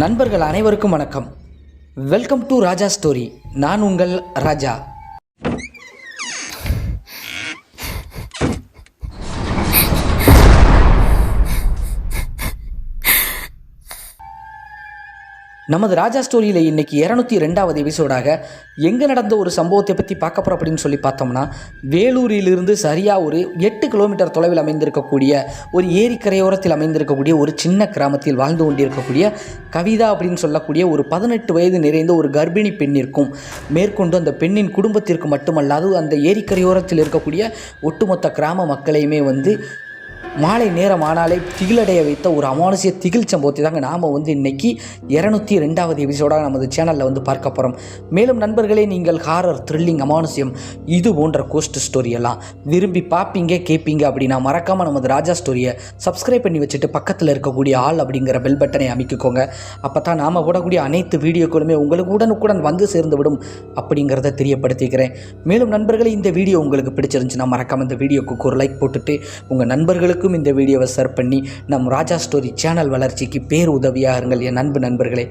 நண்பர்கள் அனைவருக்கும் வணக்கம். வெல்கம் டு ராஜா ஸ்டோரி நான் உங்கள் ராஜா. நமது ராஜா ஸ்டோரியில் இன்னைக்கு இரநூத்தி ரெண்டாவது எபிசோடாக எங்கே நடந்த ஒரு சம்பவத்தை பற்றி பார்க்க போகிறோம் அப்படின்னு சொல்லி பார்த்தோம்னா வேலூரிலிருந்து சரியாக ஒரு எட்டு கிலோமீட்டர் தொலைவில் அமைந்திருக்கக்கூடிய ஒரு ஏரிக்கரையோரத்தில் அமைந்திருக்கக்கூடிய ஒரு சின்ன கிராமத்தில் வாழ்ந்து கொண்டிருக்கக்கூடிய கவிதா அப்படின்னு சொல்லக்கூடிய ஒரு பதினெட்டு வயது நிறைந்த ஒரு கர்ப்பிணி பெண்ணிற்கும் மேற்கொண்டு அந்த பெண்ணின் குடும்பத்திற்கு மட்டுமல்லாது அந்த ஏரிக்கரையோரத்தில் இருக்கக்கூடிய ஒட்டுமொத்த கிராம மக்களையுமே வந்து மாலை நேரம் ஆனாலே திகிலடைய வைத்த ஒரு அமானுஷிய திகில் சம்பவத்தை தாங்க நாம் வந்து இன்னைக்கு இரநூத்தி ரெண்டாவது எபிசோடாக நமது சேனலில் வந்து பார்க்க போகிறோம் மேலும் நண்பர்களே நீங்கள் ஹாரர் த்ரில்லிங் அமானுஷியம் இது போன்ற கோஸ்ட் ஸ்டோரி எல்லாம் விரும்பி பார்ப்பீங்க கேட்பீங்க அப்படின்னா மறக்காமல் நமது ராஜா ஸ்டோரியை சப்ஸ்கிரைப் பண்ணி வச்சுட்டு பக்கத்தில் இருக்கக்கூடிய ஆள் அப்படிங்கிற பெல் பட்டனை அமைக்கிக்கோங்க. அப்போ தான் நாம் போடக்கூடிய அனைத்து வீடியோக்களுமே உங்களுக்கு உடனுக்குடன் வந்து சேர்ந்து விடும் அப்படிங்கிறத தெரியப்படுத்திக்கிறேன். மேலும் நண்பர்களே இந்த வீடியோ உங்களுக்கு பிடிச்சிருந்துச்சுன்னா மறக்காமல் இந்த வீடியோக்கு ஒரு லைக் போட்டுட்டு உங்கள் நண்பர்களுக்கு நண்பர்களுக்கும் இந்த வீடியோவை ஷேர் பண்ணி நம் ராஜா ஸ்டோரி சேனல் வளர்ச்சிக்கு பேர் உதவியாகுங்கள் என் அன்பு நண்பர்களே.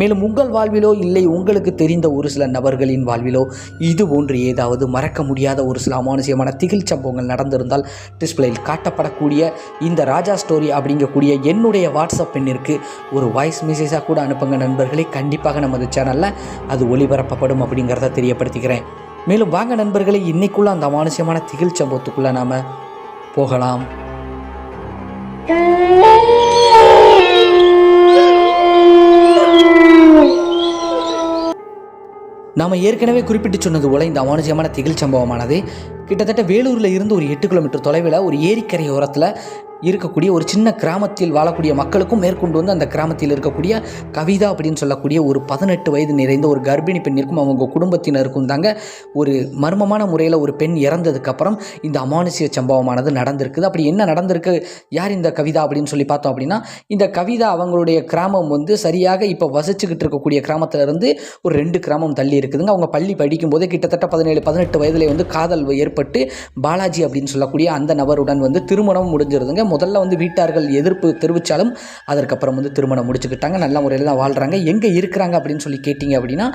மேலும் உங்கள் வாழ்விலோ இல்லை உங்களுக்கு தெரிந்த ஒரு சில நபர்களின் வாழ்விலோ இது போன்று ஏதாவது மறக்க முடியாத ஒரு சில அமானுஷியமான திகில் சம்பவங்கள் நடந்திருந்தால் டிஸ்பிளேயில் காட்டப்படக்கூடிய இந்த ராஜா ஸ்டோரி அப்படிங்கக்கூடிய என்னுடைய வாட்ஸ்அப் எண்ணிற்கு ஒரு வாய்ஸ் மெசேஜாக கூட அனுப்புங்க நண்பர்களே. கண்டிப்பாக நமது சேனலில் அது ஒளிபரப்பப்படும் அப்படிங்கிறத தெரியப்படுத்திக்கிறேன். மேலும் வாங்க நண்பர்களே இன்னைக்குள்ள அந்த அமானுஷியமான திகில் சம்பவத்துக்குள்ளே நாம் போகலாம். நாம் ஏற்கனவே குறிப்பிட்டு சொன்னது போல இந்த அமானுஷ்யமான திகில் சம்பவமானது கிட்டத்தட்ட வேலூரில் இருந்து ஒரு எட்டு கிலோமீட்டர் தொலைவில் ஒரு ஏரிக்கரை ஓரத்தில் இருக்கக்கூடிய ஒரு சின்ன கிராமத்தில் வாழக்கூடிய மக்களுக்கும் மேற்கொண்டு வந்து அந்த கிராமத்தில் இருக்கக்கூடிய கவிதா அப்படின்னு சொல்லக்கூடிய ஒரு பதினெட்டு வயது நிறைந்த ஒரு கர்ப்பிணி பெண்ணிற்கும் அவங்க குடும்பத்தினருக்கும் தாங்க ஒரு மர்மமான முறையில் ஒரு பெண் இறந்ததுக்கப்புறம் இந்த அமானுஷ்ய சம்பவமானது நடந்திருக்குது. அப்படி என்ன நடந்திருக்கு? யார் இந்த கவிதா அப்படின்னு சொல்லி பார்த்தோம் அப்படின்னா இந்த கவிதா அவங்களுடைய கிராமம் வந்து சரியாக இப்போ வசிச்சுக்கிட்டு இருக்கக்கூடிய கிராமத்திலிருந்து ஒரு ரெண்டு கிராமம் தள்ளி இருக்குதுங்க. அவங்க பள்ளி படிக்கும் போதே கிட்டத்தட்ட பதினேழு பதினெட்டு வயதிலே வந்து காதல் ஏற்பட்டு பாலாஜி அப்படின்னு சொல்லக்கூடிய அந்த நபருடன் வந்து திருமணம் முடிஞ்சிருதுங்க. முதல்ல வந்து வீட்டார்கள் எதிர்ப்பு தெரிவித்தாலும் அதற்கப்புறம் வந்து திருமணம் முடிச்சுக்கிட்டாங்க. நல்ல முறையில் தான் வாழ்கிறாங்க எங்கே இருக்கிறாங்க அப்படின்னு சொல்லி கேட்டிங்க அப்படின்னா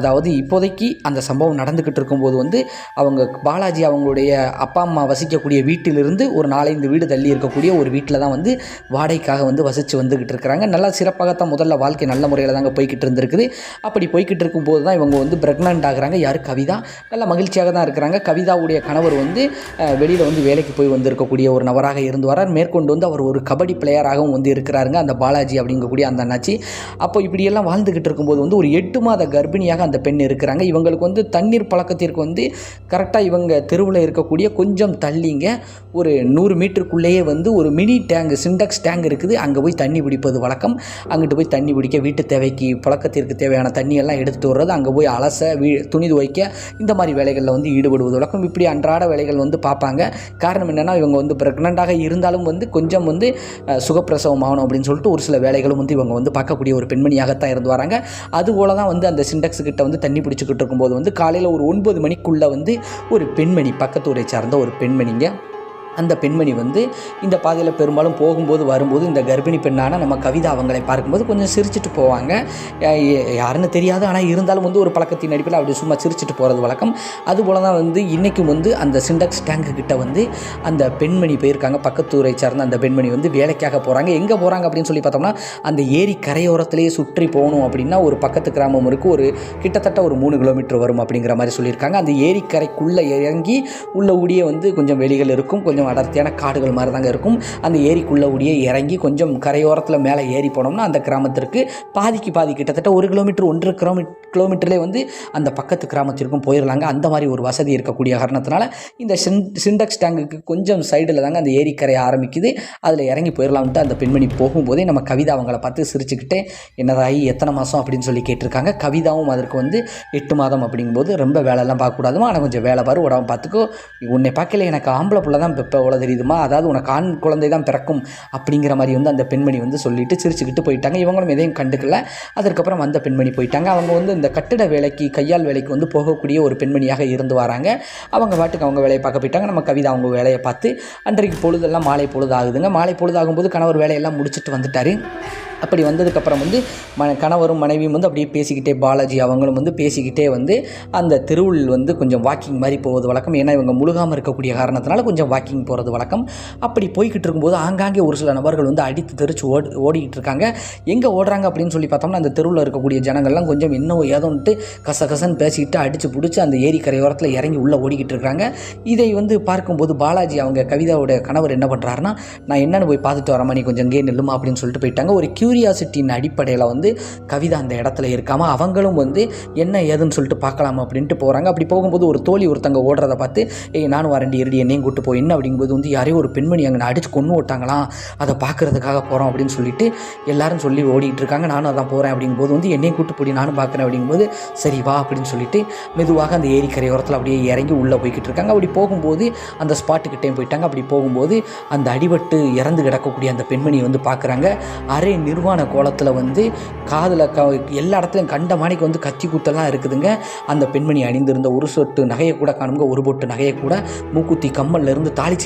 அதாவது இப்போதைக்கு அந்த சம்பவம் நடந்துக்கிட்டு இருக்கும்போது வந்து அவங்க பாலாஜி அவங்களுடைய அப்பா அம்மா வசிக்கக்கூடிய வீட்டிலிருந்து ஒரு நாலஞ்சு வீடு தள்ளி இருக்கக்கூடிய ஒரு வீட்டில் தான் வந்து வாடகைக்காக வந்து வசித்து வந்துக்கிட்டு இருக்கிறாங்க. நல்லா சிறப்பாகத்தான் முதல்ல வாழ்க்கை நல்ல முறையில் தாங்க போய்கிட்டு இருந்திருக்குது. அப்படி போய்கிட்டு இருக்கும்போது தான் இவங்க வந்து பிரெக்னென்ட் ஆகிறாங்க. யார்? கவிதா. நல்ல மகிழ்ச்சியாக தான் இருக்கிறாங்க. கவிதாவுடைய கணவர் வந்து வெளியில் வந்து வேலைக்கு போய் வந்திருக்கக்கூடிய ஒரு நபராக இருந்து வரார் மேற்கொண்டு வந்து அவர் ஒரு கபடி பிளேயராகவும் வந்து இருக்கிறாருங்க அந்த பாலாஜி அப்படிங்கக்கூடிய அந்த அண்ணாச்சி. அப்போ இப்படியெல்லாம் வாழ்ந்துக்கிட்டு இருக்கும்போது வந்து ஒரு எட்டு மாத கர்ப்பிணியாக அந்த பெண் இருக்கிறாங்க. இவங்களுக்கு வந்து தண்ணீர் பழக்கத்திற்கு வந்து கரெக்டாக இவங்க தெருவில் இருக்கக்கூடிய கொஞ்சம் தள்ளிங்க. ஒரு நூறு மீட்டருக்குள்ளேயே வந்து ஒரு மினி டேங்க் சிண்டக்ஸ் டேங்க் இருக்குது. அங்கே போய் தண்ணி பிடிப்பது வழக்கம். அங்கிட்டு போய் தண்ணி பிடிக்க வீட்டு தேவைக்கு பழக்கத்திற்கு தேவையான தண்ணியெல்லாம் எடுத்துகிட்டு வர்றது. அங்கே போய் அலச வீ துணி துவைக்க இந்த மாதிரி வேலைகளில் வந்து ஈடுபடுவது வழக்கம். இப்படி அன்றாட வேலைகள் வந்து பார்ப்பாங்க. காரணம் என்னென்னா இவங்க வந்து ப்ரெக்னெண்ட்டாக இருந்தாலும் வந்து கொஞ்சம் வந்து சுகப்பிரசவம் ஆகணும் அப்படின்னு சொல்லிட்டு ஒரு சில வேலைகளும் வந்து இவங்க வந்து பார்க்கக்கூடிய ஒரு பெண்மணியாகத்தான் இருந்து வராங்க. அதுபோல தான் வந்து அந்த சிண்டக்ஸ் கிட்ட வந்து தண்ணி பிடிச்சிக்கிட்டு இருக்கும்போது வந்து காலையில் ஒரு ஒன்பது மணிக்குள்ளே வந்து ஒரு பெண்மணி பக்கத்து ஊரை சார்ந்த ஒரு பெண்மணிங்க அந்த பெண்மணி வந்து இந்த பாதையில் பெரும்பாலும் போகும்போது வரும்போது இந்த கர்ப்பிணி பெண்ணான நம்ம கவிதா அவங்களை பார்க்கும்போது கொஞ்சம் சிரிச்சுட்டு போவாங்க. யாருன்னு தெரியாது. ஆனால் இருந்தாலும் வந்து ஒரு பழக்கத்தின் அடிப்பில் அப்படி சும்மா சிரிச்சுட்டு போகிறது வழக்கம். அதுபோல தான் வந்து இன்றைக்கும் வந்து அந்த சிண்டக்ஸ் டேங்கு கிட்ட வந்து அந்த பெண்மணி போயிருக்காங்க. பக்கத்தூரை சார்ந்த அந்த பெண்மணி வந்து வேலைக்காக போகிறாங்க எங்கே போகிறாங்க அப்படின்னு சொல்லி பார்த்தோம்னா அந்த ஏரி கரையோரத்திலேயே சுற்றி போகணும் அப்படின்னா ஒரு பக்கத்து கிராமம் இருக்குது ஒரு கிட்டத்தட்ட ஒரு மூணு கிலோமீட்டர் வரும் அப்படிங்கிற மாதிரி சொல்லியிருக்காங்க. அந்த ஏரிக்கரைக்குள்ளே இறங்கி உள்ள ஊடியே வந்து கொஞ்சம் வெளிகள் இருக்கும். கொஞ்சம் அடர்த்தியான காடுகள் மாதிரி தாங்க இருக்கும். அந்த ஏரிக்குள்ளே ஊடியே இறங்கி கொஞ்சம் கரையோரத்தில் மேலே ஏறி போனோம்னா அந்த கிராமத்திற்கு பாதிக்கு பாதி கிட்டத்தட்ட ஒரு கிலோமீட்டர் ஒன்றரை கிலோமீட்டர் கிலோமீட்டர்லேயே வந்து அந்த பக்கத்து கிராமத்திற்கும் போயிடலாங்க அந்த மாதிரி ஒரு வசதி இருக்கக்கூடிய காரணத்தினால இந்த சின் சிண்டக்ஸ் டேங்குக்கு கொஞ்சம் சைடில் தாங்க அந்த ஏரிக்கரை ஆரம்பிக்குது. அதில் இறங்கி போயிடலாம்ட்டு அந்த பெண்மணி போகும்போதே நம்ம கவிதா அவங்கள பார்த்து சிரிச்சுக்கிட்டே என்னதாகி எத்தனை மாதம் அப்படின்னு சொல்லி கேட்டிருக்காங்க. கவிதாவும் அதற்கு வந்து எட்டு மாதம் அப்படிங்கும்போது ரொம்ப வேலைலாம் பார்க்கக்கூடாதுமா ஆனால் கொஞ்சம் வேலை பாரு உடம்பு பார்த்துக்கோ. உன்னை பார்க்கல எனக்கு ஆம்பளை பிள்ளை தான் இப்போ எவ்வளோ தெரியுதுமா? அதாவது உனக்கு ஆண் குழந்தை தான் பிறக்கும் அப்படிங்கிற மாதிரி வந்து அந்த பெண்மணி வந்து சொல்லிட்டு சிரிச்சுக்கிட்டு போயிட்டாங்க. இவங்களும் எதையும் கண்டுக்கல. அதற்கப்புறம் அந்த பெண்மணி போயிட்டாங்க. அவங்க வந்து இந்த கட்டிட வேலைக்கு கையால் வேலைக்கு வந்து போகக்கூடிய ஒரு பெண்மணியாக இருந்து வராங்க. அவங்க பாட்டுக்கு அவங்க வேலையை பார்க்க போயிட்டாங்க. நம்ம கவிதா அவங்க வேலையை பார்த்து அன்றைக்கு பொழுதெல்லாம் மாலை பொழுது ஆகுதுங்க மாலை பொழுது ஆகும்போது கணவர் வேலையெல்லாம் முடிச்சுட்டு வந்துட்டாரு. அப்படி வந்ததுக்கப்புறம் வந்து ம கணவரும் மனைவியும் வந்து அப்படியே பேசிக்கிட்டே பாலாஜி அவங்களும் வந்து பேசிக்கிட்டே வந்து அந்த தெருவில் வந்து கொஞ்சம் வாக்கிங் மாதிரி போவது வழக்கம். ஏன்னா இவங்க முழுகாமல் இருக்கக்கூடிய காரணத்தினால கொஞ்சம் வாக்கிங் போகிறது வழக்கம். அப்படி போய்கிட்டு இருக்கும்போது ஆங்காங்கே ஒரு சில நபர்கள் வந்து அடித்து தெரிச்சு ஓடி ஓடிக்கிட்டு இருக்காங்க. எங்கே ஓடுறாங்க அப்படின்னு சொல்லி பார்த்தோம்னா அந்த தெருவில் இருக்கக்கூடிய ஜனங்கள்லாம் கொஞ்சம் இன்னும் ஏதோன்ட்டு கசகசன்னு பேசிக்கிட்டு அடித்து பிடிச்சி அந்த ஏரி கரையோரத்தில் இறங்கி உள்ளே ஓடிக்கிட்டு இருக்காங்க. இதை வந்து பார்க்கும்போது பாலாஜி அவங்க கவிதாவோட கணவர் என்ன பண்ணுறாருன்னா நான் என்னென்னு போய் பார்த்துட்டு வரமா நீ கொஞ்சம் இங்கே நில்லுமா அப்படின்னு சொல்லிட்டு போயிட்டாங்க. ஒரு கியூரியாசிட்டியின் அடிப்படையில் வந்து கவிதா அந்த இடத்துல இருக்காமல் அவங்களும் வந்து என்ன ஏதுன்னு சொல்லிட்டு பார்க்கலாம் அப்படின்ட்டு போகிறாங்க அப்படி போகும்போது ஒரு தோழி ஒருத்தங்க ஓடுறத பார்த்து ஏய் நானும் வரண்டி இருடி என்னையும் கூட்டு போய் என்ன? அப்படிங்கும்போது வந்து யாரையும் ஒரு பெண்மணி அங்கே அடிச்சு கொண்டு விட்டாங்களாம் அதை பார்க்கறதுக்காக போகிறோம் அப்படின்னு சொல்லிட்டு எல்லாரும் சொல்லி ஓடிட்டு இருக்காங்க. நானும் அதான் போகிறேன் அப்படிங்கும்போது வந்து என்னையும் கூட்டு போய் நானும் பார்க்குறேன் அப்படிங்கும்போது சரி வா அப்படின்னு சொல்லிட்டு மெதுவாக அந்த ஏரிக்கரையோரத்தில் அப்படியே இறங்கி உள்ளே போய்கிட்டு இருக்காங்க. அப்படி போகும்போது அந்த ஸ்பாட்டுக்கிட்டே போயிட்டாங்க. அப்படி போகும்போது அந்த அடிபட்டு இறந்து கிடக்கக்கூடிய அந்த பெண்மணியை வந்து பார்க்குறாங்க. அரை நிர்வாண கோலத்தில் வந்து காதில் க எல்லா இடத்துலையும் கண்ட மாணிக்கு வந்து கத்தி குத்தெல்லாம் இருக்குதுங்க. அந்த பெண்மணி அணிந்திருந்த ஒரு சொட்டு நகையை கூட காணுங்க ஒரு பொட்டு நகையை கூட மூக்குத்தி கம்மல்ல இருந்து தாலி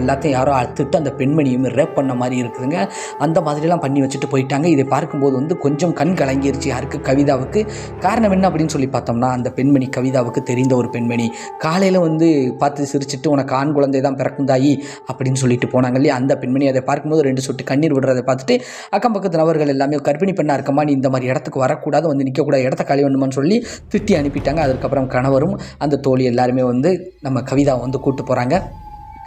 எல்லாத்தையும் யாரோ அழுத்துட்டு அந்த பெண்மணியும் ரேப் பண்ண மாதிரி இருக்குதுங்க. அந்த மாதிரிலாம் பண்ணி வச்சுட்டு போயிட்டாங்க. இதை பார்க்கும்போது வந்து கொஞ்சம் கண் கலங்கிருச்சு யாருக்கு? கவிதாவுக்கு. காரணம் என்ன அப்படின்னு சொல்லி பார்த்தோம்னா அந்த பெண்மணி கவிதாவுக்கு தெரிந்த ஒரு பெண்மணி. காலையில் வந்து பார்த்து சிரிச்சிட்டு உனக்கு ஆண் குழந்தை தான் பிறக்கும் தாயி அப்படின்னு சொல்லிட்டு போனாங்க இல்லையா? அந்த பெண்மணி அதை பார்க்கும்போது ரெண்டு சொட்டு கண்ணீர் விடுறதை பார்த்துட்டு அக்கம் பக்கத்தில் கணவர்கள் எல்லாமே கர்ப்பிணி பெண்ணாக இருக்கமா நீ இந்த மாதிரி இடத்துக்கு வரக்கூடாது வந்து நிற்கக்கூடாது இடத்த காலி வேணுமான்னு சொல்லி திட்டி அனுப்பிட்டாங்க. அதுக்கப்புறம் கணவரும் அந்த தோழி எல்லாருமே வந்து நம்ம கவிதாவை வந்து கூப்பிட்டு போகிறாங்க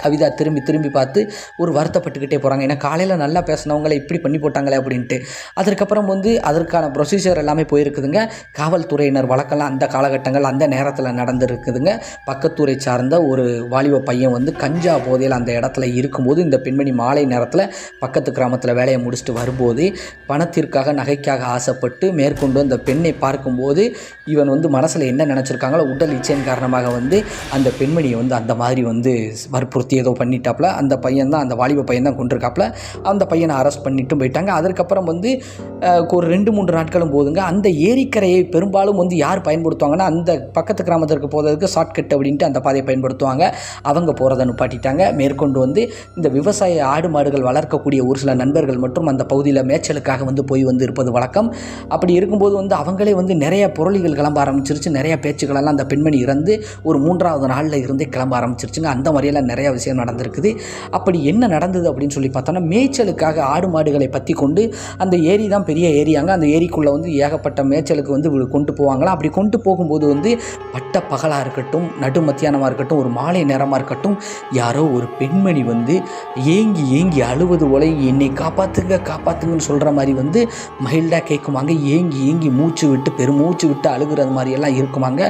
கவிதா திரும்பி திரும்பி பார்த்து ஒரு வருத்தப்பட்டுக்கிட்டே போகிறாங்க ஏன்னா காலையில் நல்லா பேசினவங்கள இப்படி பண்ணி போட்டாங்களே அப்படின்ட்டு. அதற்கப்புறம் வந்து அதற்கான ப்ரொசீஜர் எல்லாமே போயிருக்குதுங்க. காவல்துறையினர் வழக்கெல்லாம் அந்த காலகட்டங்கள் அந்த நேரத்தில் நடந்துருக்குதுங்க. பக்கத்துறை சார்ந்த ஒரு வாலிப பையன் வந்து கஞ்சா போதையில் அந்த இடத்துல இருக்கும்போது இந்த பெண்மணி மாலை நேரத்தில் பக்கத்து கிராமத்தில் வேலையை முடிச்சுட்டு வரும்போது பணத்திற்காக நகைக்காக ஆசைப்பட்டு மேற்கொண்டு அந்த பெண்ணை பார்க்கும்போது இவன் வந்து மனசில் என்ன நினச்சிருக்காங்களோ உடல் இச்சையின் காரணமாக வந்து அந்த பெண்மணியை வந்து அந்த மாதிரி வந்து வற்புறுத்த ஏதோ பண்ணிட்டாப்புல அந்த பையன் தான் அந்த வாலிப பையன் தான் கொண்டிருக்காப்புல அந்த பையனை அரெஸ்ட் பண்ணிட்டும் போயிட்டாங்க. அதற்கப்புறம் வந்து ஒரு ரெண்டு மூன்று நாட்களும் போதுங்க. அந்த ஏரிக்கரையை பெரும்பாலும் வந்து யார் பயன்படுத்துவாங்கன்னா அந்த பக்கத்து கிராமத்திற்கு போகிறதுக்கு ஷார்ட்கட் அப்படின்ட்டு அந்த பாதையை பயன்படுத்துவாங்க. அவங்க போகிறத நிப்பாட்டிட்டாங்க. மேற்கொண்டு வந்து இந்த விவசாய ஆடு மாடுகள் வளர்க்கக்கூடிய ஒரு சில நண்பர்கள் மற்றும் அந்த பகுதியில் மேய்ச்சலுக்காக வந்து போய் வந்து இருப்பது வழக்கம். அப்படி இருக்கும்போது வந்து அவங்களே வந்து நிறைய பொருளிகள் கிளம்ப ஆரம்பிச்சிருச்சு. நிறைய பேச்சுக்களெல்லாம் அந்த பெண்மணி இறந்து ஒரு மூன்றாவது நாளில் இருந்தே கிளம்ப ஆரம்பிச்சிருச்சுங்க. அந்த மாதிரியெல்லாம் நிறைய விஷயம் நடந்திருக்குது. அப்படி என்ன நடந்தது அப்படின்னு சொல்லி பார்த்தோன்னா மேய்ச்சலுக்காக ஆடு மாடுகளை பற்றி கொண்டு அந்த ஏரி தான் பெரிய ஏரியாங்க அந்த ஏரிக்குள்ளே வந்து ஏகப்பட்ட மேய்ச்சலுக்கு வந்து கொண்டு போவாங்களாம். அப்படி கொண்டு போகும்போது வந்து பட்ட பகலாக இருக்கட்டும் நடு மத்தியானமாக இருக்கட்டும் ஒரு மாலை நேரமாக இருக்கட்டும் யாரோ ஒரு பெண்மணி வந்து ஏங்கி ஏங்கி அழுவது போல என்னை காப்பாற்றுங்க காப்பாற்றுங்கன்னு சொல்கிற மாதிரி வந்து மைல்டாக கேட்குவாங்க ஏங்கி ஏங்கி மூச்சு விட்டு பெருமூச்சு விட்டு அழுகிறது மாதிரியெல்லாம் இருக்குமாங்க.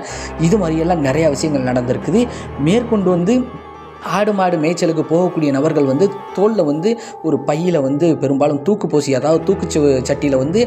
இது மாதிரியெல்லாம் நிறையா விஷயங்கள் நடந்திருக்குது. மேற்கொண்டு வந்து ஆடு மாடு மேய்ச்சலுக்கு போகக்கூடிய நபர்கள் வந்து தோலில் வந்து ஒரு பையில் வந்து பெரும்பாலும் தூக்கு போசி அதாவது தூக்கு சட்டியில் வந்து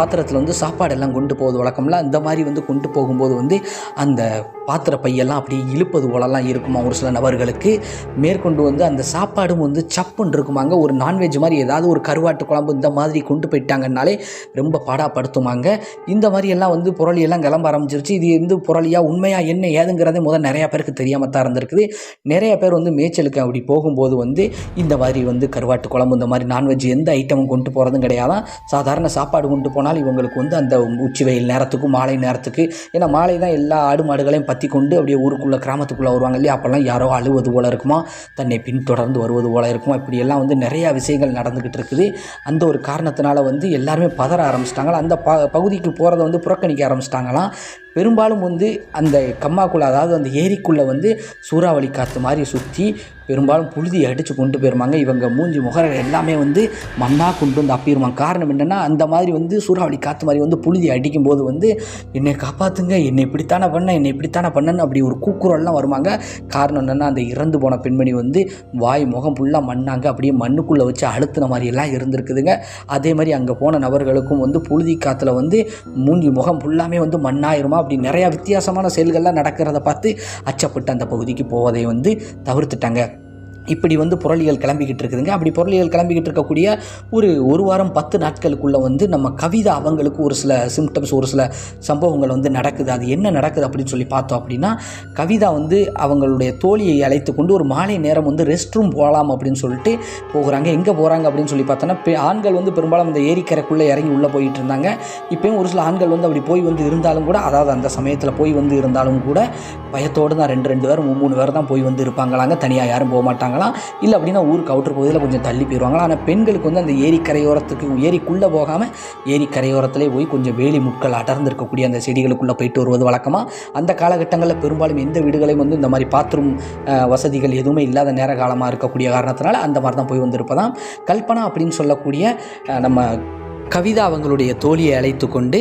பாத்திரத்தில் வந்து சாப்பாடெல்லாம் கொண்டு போவது வழக்கம்லாம் இந்த மாதிரி வந்து கொண்டு போகும்போது வந்து அந்த பாத்திர பையெல்லாம் அப்படியே இழுப்பது போலலாம் இருக்குமா ஒரு சில நபர்களுக்கு. மேற்கொண்டு வந்து அந்த சாப்பாடும் வந்து சப்புன்னு இருக்குமாங்க. ஒரு நான்வெஜ் மாதிரி ஏதாவது ஒரு கருவாட்டு குழம்பு இந்த மாதிரி கொண்டு போயிட்டாங்கன்னாலே ரொம்ப பாடாப்படுத்துமாங்க. இந்த மாதிரி எல்லாம் வந்து புரளி எல்லாம் கிளம்ப ஆரம்பிச்சிருச்சு. இது வந்து புரளியா உண்மையாக என்ன ஏதுங்கிறதே முதல் நிறையா பேருக்கு தெரியாமல் தான் இருந்திருக்குது. நிறைய பேர் வந்து மேய்ச்சலுக்கு அப்படி போகும்போது வந்து இந்த மாதிரி வந்து கருவாட்டு குழம்பு இந்த மாதிரி நான்வெஜ் எந்த ஐட்டமும் கொண்டு போகிறதும் கிடையாதான் சாதாரண சாப்பாடு கொண்டு போனால் இவங்களுக்கு வந்து அந்த உச்சி வெயில் நேரத்துக்கும் மாலை நேரத்துக்கு ஏன்னா மாலை தான் எல்லா ஆடு மாடுகளையும் பற்றி கொண்டு அப்படியே ஊருக்குள்ளே கிராமத்துக்குள்ளே வருவாங்க இல்லையா? அப்போல்லாம் யாரோ அழுவது போல இருக்குமா? தன்னை பின்தொடர்ந்து வருவது போல இருக்குமா? இப்படியெல்லாம் வந்து நிறையா விஷயங்கள் நடந்துக்கிட்டு இருக்குது. அந்த ஒரு காரணத்தினால வந்து எல்லாருமே பதற ஆரம்பிச்சிட்டாங்களா அந்த ப பகுதிக்கு போகிறத வந்து புறக்கணிக்க ஆரம்பிச்சிட்டாங்களாம். பெரும்பாலும் வந்து அந்த கம்மாக்குள்ளே அதாவது அந்த ஏரிக்குள்ளே வந்து சூறாவளி காற்று மாதிரி சுற்றி பெரும்பாலும் புழுதி அடித்து கொண்டு போயிருமாங்க. இவங்க மூஞ்சி முகர எல்லாமே வந்து மண்ணாக கொண்டு வந்து அப்பிடுவாங்க காரணம் என்னென்னா அந்த மாதிரி வந்து சூறாவளி காற்று மாதிரி வந்து புழுதி அடிக்கும்போது வந்து என்னை காப்பாற்றுங்க என்னை இப்படித்தானே பண்ண என்னை இப்படித்தானே பண்ணன்னு அப்படி ஒரு கூக்குரல்லாம் வருவாங்க காரணம் என்னென்னா அந்த இறந்து போன பெண்மணி வந்து வாய் முகம் ஃபுல்லாக மண்ணாங்க. அப்படியே மண்ணுக்குள்ளே வச்சு அழுத்தின மாதிரி எல்லாம் இருந்திருக்குதுங்க. அதே மாதிரி அங்கே போன நபர்களுக்கும் வந்து புழுதி காற்றுல வந்து மூஞ்சி முகம் ஃபுல்லாமே வந்து மண்ணாயிருமா? அப்படி நிறையா வித்தியாசமான செயல்கள்லாம் நடக்கிறத பார்த்து அச்சப்பட்டு அந்த பகுதிக்கு போவதை வந்து தவிர்த்துட்டாங்க. இப்படி வந்து புரளிகள் கிளம்பிக்கிட்டு இருக்குதுங்க. அப்படி புரளிகள் கிளம்பிக்கிட்டு இருக்கக்கூடிய ஒரு ஒரு வாரம் பத்து நாட்களுக்குள்ளே வந்து நம்ம கவிதா அவங்களுக்கு ஒரு சில சிம்டம்ஸ் ஒரு சில சம்பவங்கள் வந்து நடக்குது. அது என்ன நடக்குது அப்படின்னு சொல்லி பார்த்தோம் அப்படின்னா கவிதா வந்து அவங்களுடைய தோழியை அழைத்து கொண்டு ஒரு மாலை நேரம் வந்து ரெஸ்ட் ரூம் போகலாம் அப்படின்னு சொல்லிட்டு போகிறாங்க. எங்கே போகிறாங்க அப்படின்னு சொல்லி பார்த்தோன்னா ஆண்கள் வந்து பெரும்பாலும் அந்த ஏரிக்கரைக்குள்ளே இறங்கி உள்ளே போயிட்டு இருந்தாங்க. இப்போயும் ஒரு சில ஆண்கள் வந்து அப்படி போய் வந்து இருந்தாலும் கூட அதாவது அந்த சமயத்தில் போய் வந்து இருந்தாலும் கூட பயத்தோடு தான் ரெண்டு ரெண்டு பேரும் மூணு பேர் தான் போய் வந்து இருப்பாங்களாங்க. தனியாக யாரும் போக மாட்டாங்களாம் இல்லை அப்படின்னா ஊருக்கு அவுட்ரு பகுதியில் கொஞ்சம் தள்ளி போயிடுவாங்களா ஆனால் பெண்களுக்கு வந்து அந்த ஏரி கரையோரத்துக்கு ஏரிக்குள்ளே போகாமல் ஏரி கரையோரத்திலே போய் கொஞ்சம் வேலி முட்கள் அடர்ந்து இருக்கக்கூடிய அந்த செடிகளுக்குள்ளே போயிட்டு வருவது வழக்கமாக அந்த காலகட்டங்களில் பெரும்பாலும் எந்த வீடுகளையும் வந்து இந்த மாதிரி பாத்ரூம் வசதிகள் எதுவுமே இல்லாத நேர காலமாக இருக்கக்கூடிய காரணத்தினால அந்த மாதிரி தான் போய் வந்திருப்பதாம். கல்பனா அப்படின்னு சொல்லக்கூடிய நம்ம கவிதா அவங்களுடைய தோழியை அழைத்து கொண்டு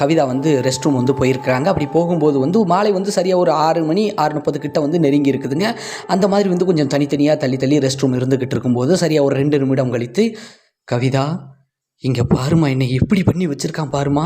கவிதா வந்து ரெஸ்ட் ரூம் வந்து போயிருக்கிறாங்க. அப்படி போகும்போது வந்து மாலை வந்து சரியாக ஒரு ஆறு மணி ஆறு முப்பது கிட்ட வந்து நெருங்கி இருக்குதுங்க. அந்த மாதிரி வந்து கொஞ்சம் தனித்தனியாக தள்ளி தள்ளி ரெஸ்ட் ரூம் இருந்துக்கிட்டு இருக்கும்போது சரியாக ஒரு ரெண்டு நிமிடம் கழித்து கவிதா இங்கே பாருமா என்னை எப்படி பண்ணி வச்சுருக்கான் பாருமா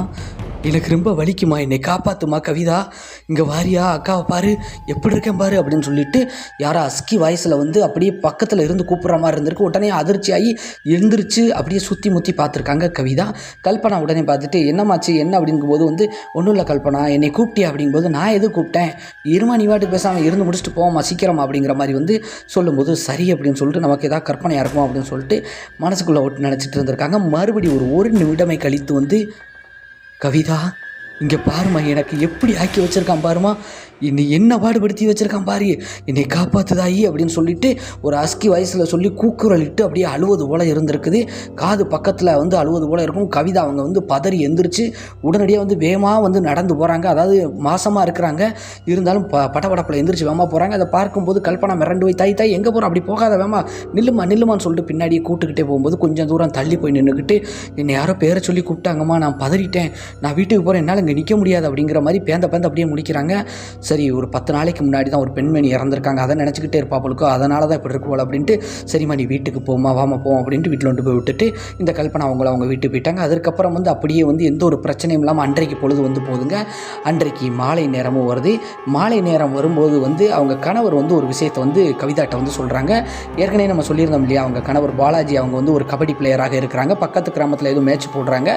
எனக்கு ரொம்ப வலிக்குமா? என்னை காப்பாத்துமா கவிதா? இங்கே வாரியா அக்காவை பாரு. எப்படி இருக்கேன் பாரு அப்படின்னு சொல்லிட்டு யாரோ அஸ்கி வாய்ஸில் வந்து அப்படியே பக்கத்தில் இருந்து கூப்பிட்ற மாதிரி இருந்திருக்கு. உடனே அதிர்ச்சியாகி எழுந்திரிச்சு அப்படியே சுற்றி முற்றி பார்த்துருக்காங்க கவிதா. கல்பனா உடனே பார்த்துட்டு என்னமாச்சு என்ன? அப்படிங்கும்போது வந்து ஒன்றும் இல்லை கல்பனா. என்னை கூப்பிட்டியா? அப்படிங்கும்போது நான் எது கூப்பிட்டேன்? இருமா நீ வாட்டு பேசாமல் இருந்து முடிச்சுட்டு போவோமா சீக்கிரமா. அப்படிங்கிற மாதிரி வந்து சொல்லும்போது சரி அப்படின்னு சொல்லிட்டு நமக்கு ஏதாவது கற்பனையாக இருக்கும் அப்படின்னு சொல்லிட்டு மனசுக்குள்ளே ஒட்டு நினச்சிட்டு இருந்திருக்காங்க. மறுபடியும் ஒரு ஒரு நிமிடமை கழித்து வந்து கவிதா இங்கே பாருமா எனக்கு எப்படி ஆக்கி வச்சிருக்கான் பாருமா என்னை என்ன பாடுபடுத்தி வச்சிருக்கான் பாரு? என்னை காப்பாத்துதாயி அப்படின்னு சொல்லிட்டு ஒரு அஸ்கி வயசில் சொல்லி கூக்குரல் இட்டு அப்படியே அழுவது போல இருந்திருக்குது. காது பக்கத்தில் வந்து அழுவது போல இருக்கும். கவிதா அவங்க வந்து பதறி எந்திரிச்சு உடனடியாக வந்து வேகமாக வந்து நடந்து போகிறாங்க அதாவது மாசமாக இருக்கிறாங்க. இருந்தாலும் ப படபடப்பில் எந்திரிச்சு வேகமாக போகிறாங்க அதை பார்க்கும்போது கல்பனா மிரண்டு போய் தாய் தாய் எங்கே போகிறோம் அப்படி போகாத வேமா. நில்லுமா நில்லுமான்னு சொல்லிட்டு பின்னாடியே கூட்டுக்கிட்டே போகும்போது கொஞ்சம் தூரம் தள்ளி போய் நின்றுக்கிட்டு என்னை யாரோ பேரை சொல்லி கூப்பிட்டாங்கம்மா. நான் பதறிட்டேன். நான் வீட்டுக்கு போகிறேன் என்னால் இங்கே நிற்க முடியாது. அப்படிங்கிற மாதிரி பேந்த பேந்த அப்படியே முடிக்கிறாங்க. சரி ஒரு பத்து நாளைக்கு முன்னாடி தான் ஒரு பெண்மணி இறந்துருக்காங்க. அதை நினச்சிக்கிட்டே இருப்பாப்பளுக்கோ அதனால தான் இப்படி இருக்குவோம் அப்படின்ட்டு சரிம்மா நீ வீட்டுக்கு போமா வாமா போவோம் அப்படின்ட்டு வீட்டில் கொண்டு போய் விட்டுட்டு இந்த கல்பனை அவங்கள அவங்க வீட்டுக்கு போயிட்டாங்க. அதுக்கப்புறம் வந்து அப்படியே வந்து எந்த ஒரு பிரச்சனையும் இல்லாமல் அன்றைக்கு பொழுது வந்து போகுதுங்க. அன்றைக்கு மாலை நேரமும் வருது. மாலை நேரம் வரும்போது வந்து அவங்க கணவர் வந்து ஒரு விஷயத்தை வந்து கவிதாட்ட வந்து சொல்கிறாங்க ஏற்கனவே நம்ம சொல்லியிருந்தோம் இல்லையா அவங்க கணவர் பாலாஜி அவங்க வந்து ஒரு கபடி பிளேயராக இருக்கிறாங்க. பக்கத்து கிராமத்தில் எதுவும் மேட்ச் போடுறாங்க.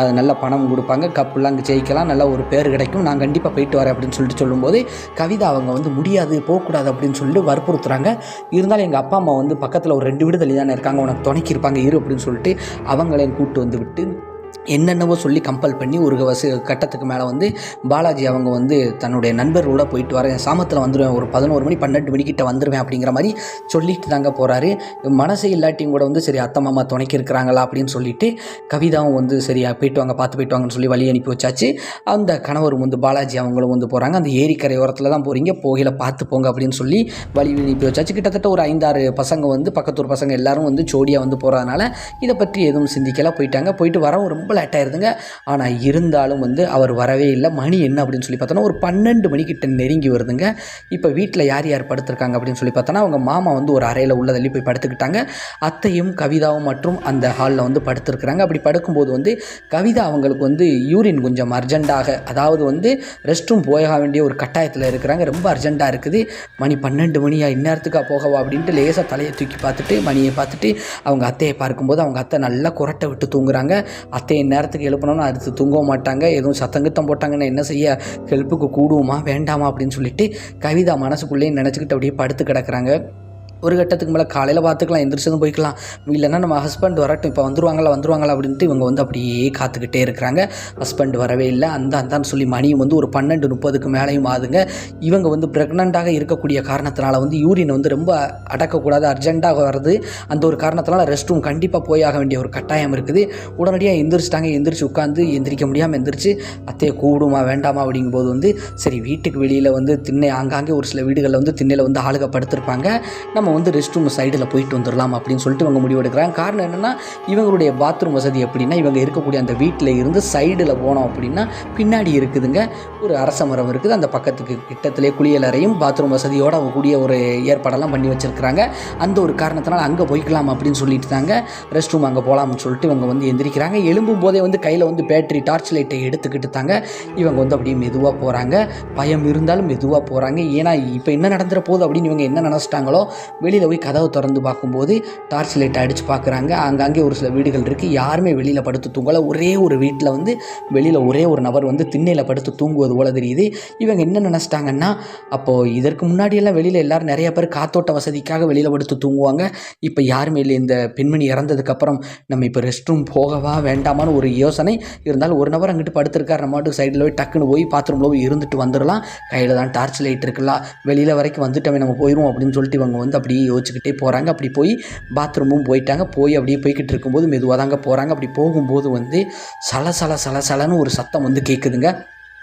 அது நல்ல பணம் கொடுப்பாங்க. கப்புலாம் அங்கே ஜெயிக்கலாம். நல்ல ஒரு பேர் கிடைக்கும். நான் கண்டிப்பாக போயிட்டு வரேன் அப்படின்னு சொல்லிட்டு சொல்லும்போது கவிதா அவங்க வந்து முடியாது போகக்கூடாது அப்படின்னு சொல்லிட்டு வற்புறுத்துறாங்க. இருந்தாலும் எங்கள் அப்பா அம்மா வந்து பக்கத்தில் ஒரு ரெண்டு வீடு தள்ளி தானே இருக்காங்க உனக்கு துணைக்கி இருப்பாங்க இரு அப்படின்னு சொல்லிட்டு அவங்களையும் கூப்பிட்டு வந்து விட்டு என்னென்னவோ சொல்லி கம்பல் பண்ணி ஒரு வச கட்டத்துக்கு மேலே வந்து பாலாஜி அவங்க வந்து தன்னுடைய நண்பர்களோட போயிட்டு வரேன் சாமத்தில் வந்துடுவேன் ஒரு பதினோரு மணி பன்னெண்டு மணிக்கிட்ட வந்துடுவேன் அப்படிங்கிற மாதிரி சொல்லிட்டு தாங்க போகிறாரு மனசு இல்லாட்டியும் கூட வந்து சரி அத்தை மாமா துணைக்கி இருக்கிறாங்களா அப்படின்னு சொல்லிட்டு கவிதாவும் வந்து சரியாக போயிட்டு வாங்க பார்த்து போயிட்டு வாங்கன்னு சொல்லி வழி அனுப்பி வச்சாச்சு. அந்த கணவரும் வந்து பாலாஜி அவங்களும் வந்து போகிறாங்க அந்த ஏரிக்கரையோரத்தில் தான் போகிறீங்க போகையில் பார்த்து போங்க அப்படின்னு சொல்லி வழி அனுப்பி வச்சாச்சு. கிட்டத்தட்ட ஒரு ஐந்தாறு பசங்க வந்து பக்கத்தூர் பசங்க எல்லாரும் வந்து ஜோடியாக வந்து போகிறதுனால இதை பற்றி எதுவும் சிந்திக்கலாம் போயிட்டாங்க. போயிட்டு வரவும் ரொம்ப லேட் ஆயிருதுங்க. ஆனால் இருந்தாலும் வந்து அவர் வரவே இல்லை. மணி என்ன அப்படின்னு சொல்லி பார்த்தோன்னா ஒரு பன்னெண்டு மணிக்கிட்ட நெருங்கி வருதுங்க. இப்போ வீட்டில் யார் யார் படுத்திருக்காங்க அப்படின்னு சொல்லி பார்த்தோன்னா அவங்க மாமா வந்து ஒரு அறையில் உள்ள தள்ளி போய் படுத்துக்கிட்டாங்க. அத்தையும் கவிதாவும் மற்றும் அந்த ஹாலில் வந்து படுத்திருக்கிறாங்க. அப்படி படுக்கும்போது வந்து கவிதா அவங்களுக்கு வந்து யூரின் கொஞ்சம் அர்ஜெண்ட்டாக அதாவது வந்து ரெஸ்ட் ரூம் போக வேண்டிய ஒரு கட்டாயத்தில் இருக்கிறாங்க. ரொம்ப அர்ஜெண்ட்டாக இருக்குது. மணி பன்னெண்டு மணியா இந்நேரத்துக்கா போகவா அப்படின்ட்டு லேசாக தலையை தூக்கி பார்த்துட்டு மணியை பார்த்துட்டு அவங்க அத்தையை பார்க்கும்போது அவங்க அத்தை நல்லா குரட்டை விட்டு தூங்குறாங்க. அத்தை நேரத்துக்கு எழுப்பணும்னு அடுத்து தூங்கவும் மாட்டாங்க. எதுவும் சத்தங்கத்தம் போட்டாங்கன்னா என்ன செய்ய? ஹெல்ப்புக்கு கூடுவோமா? வேண்டாமா? அப்படின்னு சொல்லிட்டு கவிதா மனசுக்குள்ளேயே நினச்சிக்கிட்டு அப்படியே படுத்து கிடக்குறாங்க. ஒரு கட்டத்துக்கு மேலே காலையில் பார்த்துக்கலாம் எந்திரிச்சதும் போய்க்கலாம். இல்லைன்னா நம்ம ஹஸ்பண்ட் வரட்டும் இப்போ வந்துருவாங்களா வந்துருவாங்களா அப்படின்ட்டு இவங்க வந்து அப்படியே காத்துக்கிட்டே இருக்கிறாங்க. ஹஸ்பண்ட் வரவே இல்லை. அந்த அந்தான்னு சொல்லி மணியும் வந்து ஒரு பன்னெண்டு முப்பதுக்கு மேலேயும் ஆகுதுங்க. இவங்க வந்து ப்ரெக்னெண்ட்டாக இருக்கக்கூடிய காரணத்தினால வந்து யூரின் வந்து ரொம்ப அடக்கக்கூடாது அர்ஜென்ட்டாக வருது அந்த ஒரு காரணத்தினால ரெஸ்ட் ரூம் கண்டிப்பாக போய் ஆக வேண்டிய ஒரு கட்டாயம் இருக்குது. உடனடியாக எந்திரிச்சிட்டாங்க எந்திரிச்சு உட்காந்து எந்திரிக்க முடியாமல் எந்திரிச்சு அத்தையை கூடுமா வேண்டாமா? அப்படிங்கும்போது வந்து சரி வீட்டுக்கு வெளியில் வந்து திண்ணை ஆங்காங்கே ஒரு சில வீடுகளில் வந்து திண்ணையில் வந்து ஆளுகப்படுத்திருப்பாங்க. நம்ம நம்ம வந்து ரெஸ்ட் ரூம் சைடில் போயிட்டு வந்துடலாம் அப்படின்னு சொல்லிட்டு இவங்க முடிவெடுக்கிறாங்க காரணம் என்னென்னா இவங்களுடைய பாத்ரூம் வசதி எப்படின்னா இவங்க இருக்கக்கூடிய அந்த வீட்டில் இருந்து சைடில் போனோம் அப்படின்னா பின்னாடி இருக்குதுங்க. ஒரு அரச மரம் இருக்குது. அந்த பக்கத்துக்கு கிட்டத்திலே குளியலறையும் பாத்ரூம் வசதியோட கூடிய ஒரு ஏற்பாடெல்லாம் பண்ணி வச்சுருக்கிறாங்க. அந்த ஒரு காரணத்தினால் அங்கே போய்க்கலாம் அப்படின்னு சொல்லிட்டு தாங்க ரெஸ்ட் ரூம் அங்கே போகலாம்னு சொல்லிட்டு இவங்க வந்து எந்திரிக்கிறாங்க. எழும்பும் போதே வந்து கையில் வந்து பேட்டரி டார்ச் லைட்டை எடுத்துக்கிட்டு தாங்க இவங்க வந்து அப்படியே மெதுவாக போகிறாங்க பயம் இருந்தாலும் மெதுவாக போகிறாங்க ஏன்னா இப்போ என்ன நடந்துற போகுது அப்படின்னு இவங்க என்ன நினச்சிட்டாங்களோ வெளியில் போய் கதவை திறந்து பார்க்கும்போது டார்ச் லைட் அடித்து பார்க்குறாங்க. அங்கங்கே ஒரு சில வீடுகள் இருக்குது யாருமே வெளியில் படுத்து தூங்கலை. ஒரே ஒரு வீட்டில் வந்து வெளியில் ஒரே ஒரு நபர் வந்து திண்ணையில் படுத்து தூங்குவது போல் தெரியுது. இவங்க என்ன நினச்சிட்டாங்கன்னா அப்போது இதற்கு முன்னாடியெல்லாம் வெளியில் எல்லோரும் நிறைய பேர் காத்தோட்ட வசதிக்காக வெளியில் படுத்து தூங்குவாங்க. இப்போ யாருமே இல்லை. இந்த பெண்மணி இறந்ததுக்கப்புறம் நம்ம இப்போ ரெஸ்ட் ரூம் போகவா வேண்டாமான்னு ஒரு யோசனை. இருந்தாலும் ஒரு நபர் அங்கிட்டு படுத்திருக்காரு. நம்ம மட்டும் சைடில் போய் டக்குன்னு போய் பாத்ரூமில் போய் இருந்துட்டு வந்துடலாம். கையில் தான் டார்ச் லைட் இருக்குல்ல. வெளியில் வரைக்கும் வந்துட்டோமே நம்ம போயிடுவோம் அப்படின்னு சொல்லிட்டு இவங்க வந்து அப்படியே யோசிச்சுக்கிட்டே போகிறாங்க அப்படி போய் பாத்ரூமும் போயிட்டாங்க. போய் அப்படியே போய்கிட்டு இருக்கும்போது மெதுவாக தாங்க போகிறாங்க அப்படி போகும்போது வந்து சல சல சல சலன்னு ஒரு சத்தம் வந்து கேட்குதுங்க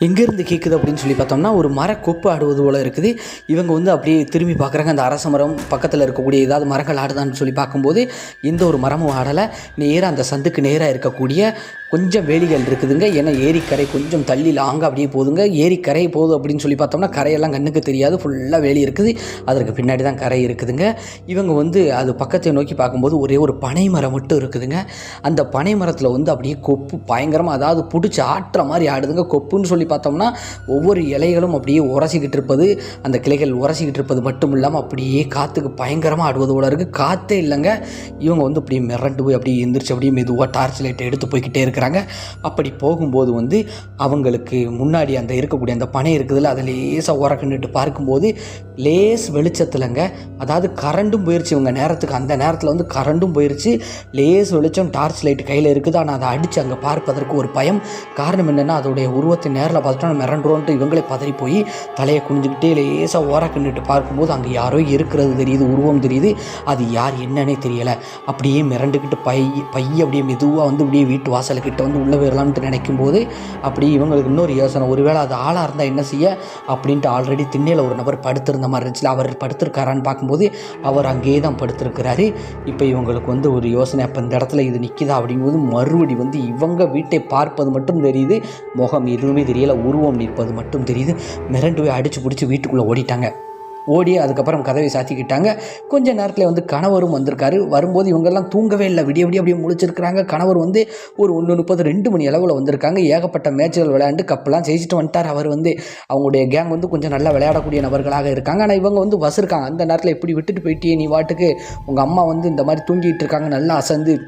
எங்கேருந்து கேட்குது அப்படின்னு சொல்லி பார்த்தோம்னா ஒரு மர கொப்பு ஆடுவது போல் இருக்குது. இவங்க வந்து அப்படியே திரும்பி பார்க்குறாங்க. அந்த அரச மரம் பக்கத்தில் இருக்கக்கூடிய ஏதாவது மரங்கள் ஆடுதான்னு சொல்லி பார்க்கும்போது எந்த ஒரு மரமும் ஆடலை. நேராக அந்த சந்துக்கு நேராக இருக்கக்கூடிய கொஞ்சம் வேலிகள் இருக்குதுங்க. ஏன்னா ஏரிக்கரை கொஞ்சம் தள்ளி லாங்காக அப்படியே போகுதுங்க ஏரிக்கரை போகுது அப்படின்னு சொல்லி பார்த்தோம்னா கரையெல்லாம் கண்ணுக்கு தெரியாது. ஃபுல்லாக வேலி இருக்குது. அதற்கு பின்னாடி தான் கரை இருக்குதுங்க. இவங்க வந்து அது பக்கத்தை நோக்கி பார்க்கும்போது ஒரே ஒரு பனை மரம் மட்டும் இருக்குதுங்க. அந்த பனை மரத்தில் வந்து அப்படியே கொப்பு பயங்கரமாக அதாவது பிடிச்சி ஆட்டுற மாதிரி ஆடுதுங்க. கொப்புன்னு சொல்லி பார்த்தோம்னா ஒவ்வொரு இலைகளும் அப்படியே உரசிக்கிட்டு இருப்பது அந்த கிளைகள் உரசிக்கிட்டு இருப்பது மட்டும் இல்லாமல் அப்படியே காற்றுக்கு பயங்கரமாக ஆடுவது போல இருக்குது காற்றே இல்லைங்க. இவங்க வந்து அப்படியே மிரண்டு போய் அப்படியே எந்திரிச்சு அப்படியே மெதுவாக டார்ச் லைட்டை எடுத்து போய்கிட்டே இருக்கிறாங்க. அப்படி போகும்போது வந்து அவங்களுக்கு முன்னாடி அந்த இருக்கக்கூடிய அந்த பனை இருக்குதுல்ல அதை லேசாக உரக்கண்டுட்டு பார்க்கும்போது லேஸ் வெளிச்சத்தில்ங்க. அதாவது கரண்டும் போயிருச்சு இவங்க நேரத்துக்கு. அந்த நேரத்தில் வந்து கரண்டும் போயிருச்சு. லேஸ் வெளிச்சம் டார்ச் லைட் கையில் இருக்குது. ஆனால் அதை அடித்து அங்கே பார்ப்பதற்கு ஒரு பயம். காரணம் என்னென்னா அதோடைய உருவத்தை நேரில் பார்த்துட்டோம் மிரண்டுறோன்ட்டு இவங்களே பதறி போய் தலையை குனிஞ்சுக்கிட்டே லேசாக ஓரக்கண்டுட்டு பார்க்கும்போது அங்கே யாரோ இருக்கிறது தெரியுது உருவம் தெரியுது. அது யார் என்னன்னே தெரியலை. அப்படியே மிரண்டுக்கிட்டு பை பைய அப்படியே மெதுவாக வந்து அப்படியே வீட்டு வாசலுக்கிட்ட வந்து உள்ளே போயிடலாம்னு நினைக்கும் போது அப்படி இவங்களுக்கு இன்னொரு யோசனை. ஒருவேளை அது ஆளாக இருந்தால் என்ன செய்ய? அப்படின்ட்டு ஆல்ரெடி திண்ணையில் ஒரு நபர் படுத்திருந்த மாதிரி இருந்துச்சு. அவர் படுத்திருக்காரான்னு பார்க்கும்போது அவர் அங்கேயே தான் படுத்திருக்கிறாரு. இப்போ இவங்களுக்கு வந்து ஒரு யோசனை. அப்போ இந்த இடத்துல இது நிற்கிதா அப்படிங்கும்போது மறுபடி வந்து இவங்க வீட்டை பார்ப்பது மட்டும் தெரியுது. முகம் எதுவுமே கையில் உருவம் நிற்பது மட்டும் தெரியுது. மிரண்டு போய் அடித்து பிடிச்சி வீட்டுக்குள்ளே ஓடிட்டாங்க. ஓடி அதுக்கப்புறம் கதவை சாத்திக்கிட்டாங்க. கொஞ்ச நேரத்தில் வந்து கணவரும் வந்திருக்காரு. வரும்போது இவங்கெல்லாம் தூங்கவே இல்லை. விடிய விடிய அப்படியே முழிச்சிருக்கிறாங்க. கணவர் வந்து ஒரு ஒன்று முப்பது ரெண்டு மணி அளவில் வந்திருக்காங்க. ஏகப்பட்ட மேட்சுகள் விளையாண்டு கப்பெல்லாம் ஜெயிச்சுட்டு வந்துட்டார் அவர் வந்து. அவங்களுடைய கேங் வந்து கொஞ்சம் நல்லா விளையாடக்கூடிய நபர்களாக இருக்காங்க. ஆனால் இவங்க வந்து வசிருக்காங்க. அந்த நேரத்தில் எப்படி விட்டுட்டு போயிட்டே நீ வாட்டுக்கு? உங்கள் அம்மா வந்து இந்த மாதிரி தூங்கிட்டு இருக்காங்க. நல்லா அசந்து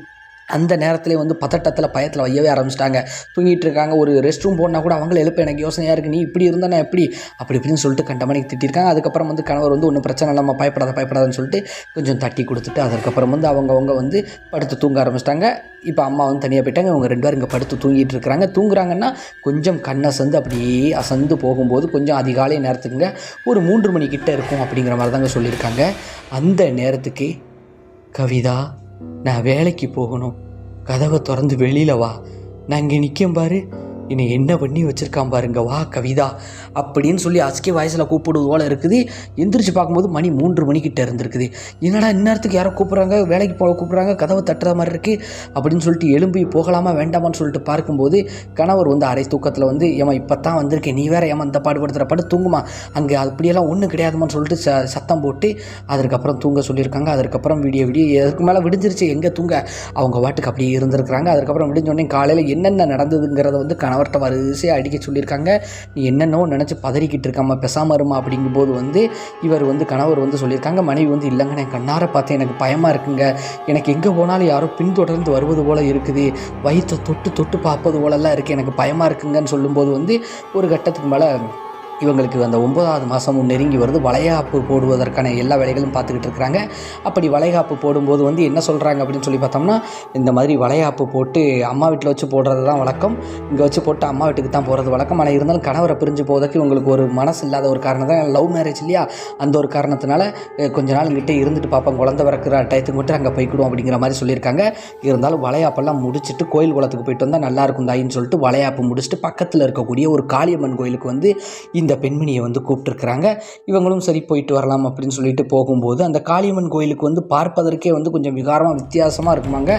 அந்த நேரத்திலே வந்து பதட்டத்தில் பயத்தில் வையவே ஆரம்பிச்சிட்டாங்க. தூங்கிட்டு இருக்காங்க ஒரு ரெஸ்ட் ரூம் போனால் கூட அவங்கள எழுப்ப எனக்கு யோசனையாக இருக்குது நீ இப்படி இருந்தால் நான் எப்படி? அப்படி இப்படின்னு சொல்லிட்டு கண்டமணிக்கு திட்டிருக்காங்க. அதுக்கப்புறம் வந்து கணவர் வந்து ஒன்றும் பிரச்சனை இல்லாமல் பயப்படாத பயப்படாதன்னு சொல்லிட்டு கொஞ்சம் தட்டி கொடுத்துட்டு அதுக்கப்புறம் வந்து அவங்கவுங்க வந்து படுத்து தூங்க ஆரம்பிச்சிட்டாங்க. இப்போ அம்மா வந்து தனியாக போயிட்டாங்க. இவங்க ரெண்டு பேரும் இங்கே படுத்து தூங்கிட்டு இருக்கிறாங்க தூங்குறாங்கன்னா கொஞ்சம் கண்ணை சந்து அப்படியே அசந்து போகும்போது கொஞ்சம் அதிகாலை நேரத்துக்குங்க. ஒரு மூன்று மணிக்கிட்ட இருக்கும் அப்படிங்கிற மாதிரி தாங்க சொல்லியிருக்காங்க. அந்த நேரத்துக்கு கவிதா நான் வேலைக்கு போகணும். கதவை திறந்து வெளியில் வா. நான் இங்கே நிற்கும் பாரு. என்னை என்ன பண்ணி வச்சுருக்கான் பாருங்க வா கவிதா அப்படின்னு சொல்லி அஸ்கே வாய்ஸில் கூப்பிடுவது போல் இருக்குது. எந்திரிச்சு பார்க்கும்போது மணி மூன்று மணிக்கிட்ட இருந்திருக்குது. என்னடா இந்நேரத்துக்கு யாரோ கூப்பிட்றாங்க வேலைக்கு போக கூப்பிட்றாங்க கதவை தட்டுற மாதிரி இருக்குது அப்படின்னு சொல்லிட்டு எழும்பி போகலாமா வேண்டாமான்னு சொல்லிட்டு பார்க்கும்போது கணவர் வந்து அரை தூக்கத்தில் வந்து ஏமா இப்போ தான் வந்திருக்கேன் நீ வேற ஏமா இந்த பாடுபடுத்துகிற பாடு தூங்குமா. அங்கே அப்படியெல்லாம் ஒன்றும் கிடையாதுமான்னு சொல்லிட்டு ச சத்தம் போட்டு அதுக்கப்புறம் தூங்க சொல்லியிருக்காங்க. அதுக்கப்புறம் விடிய விடிய எதுக்கு மேலே விடிஞ்சிருச்சு எங்கே தூங்க? அவங்க வாட்டுக்கு அப்படியே இருந்திருக்கிறாங்க. அதுக்கப்புறம் விடிஞ்சோடனே காலையில் என்னென்ன நடந்ததுங்கிறத வந்து கணவர்கிட்ட வரிசையாக அடிக்க சொல்லியிருக்காங்க. நீ என்னென்னோ நினச்சி பதறிக்கிட்டு இருக்காம பெசாம இருமா அப்படிங்கும்போது வந்து இவர் வந்து கணவர் வந்து சொல்லியிருக்காங்க மனைவி வந்து இல்லைங்க நான் கண்ணார பார்த்தேன் எனக்கு பயமாக இருக்குங்க. எனக்கு எங்கே போனாலும் யாரோ பின்தொடர்ந்து வருவது போல் இருக்குது. வயிற்றை தொட்டு தொட்டு பார்ப்பது போலெல்லாம் இருக்குது எனக்கு பயமாக இருக்குங்கன்னு சொல்லும்போது வந்து ஒரு கட்டத்துக்கு மேலே இவங்களுக்கு அந்த ஒன்பதாவது மாதமும் நெருங்கி வருது. வளைகாப்பு போடுவதற்கான எல்லா வேலைகளும் பார்த்துக்கிட்டு இருக்கிறாங்க. அப்படி வளைகாப்பு போடும்போது வந்து என்ன சொல்கிறாங்க அப்படின்னு சொல்லி பார்த்தோம்னா இந்த மாதிரி வளைகாப்பு போட்டு அம்மா வீட்டில் வச்சு போடுறது தான் வழக்கம். இங்கே வச்சு போட்டு அம்மா வீட்டுக்கு தான் போகிறது வழக்கம். ஆனால் இருந்தாலும் கணவரை பிரிஞ்சு போவதற்கு இவங்களுக்கு ஒரு மனசு இல்லாத ஒரு காரணம் தான். லவ் மேரேஜ் இல்லையா? அந்த ஒரு காரணத்தினால கொஞ்ச நாள் இங்கிட்டே இருந்துட்டு பார்ப்போம் குழந்தை பிறக்கிற டயத்துக்கு மட்டும் அங்கே போய்க்கிடுவோம் அப்படிங்கிற மாதிரி சொல்லியிருக்காங்க. இருந்தாலும் வளையாப்பெல்லாம் முடிச்சுட்டு கோயில் குளத்துக்கு போயிட்டு வந்தால் நல்லா இருக்கும் தாயின்னு சொல்லிட்டு வளையாப்பு முடிச்சுட்டு பக்கத்தில் இருக்கக்கூடிய ஒரு காளியம்மன் கோயிலுக்கு வந்து இந்த பெண்மணியை வந்து கூப்பிட்டுருக்குறாங்க. இவங்களும் சரி போயிட்டு வரலாம் அப்படின்னு சொல்லிட்டு போகும்போது அந்த காளியம்மன் கோயிலுக்கு வந்து பார்ப்பதற்கே வந்து கொஞ்சம் விகாரமாக வித்தியாசமாக இருக்குமாங்க.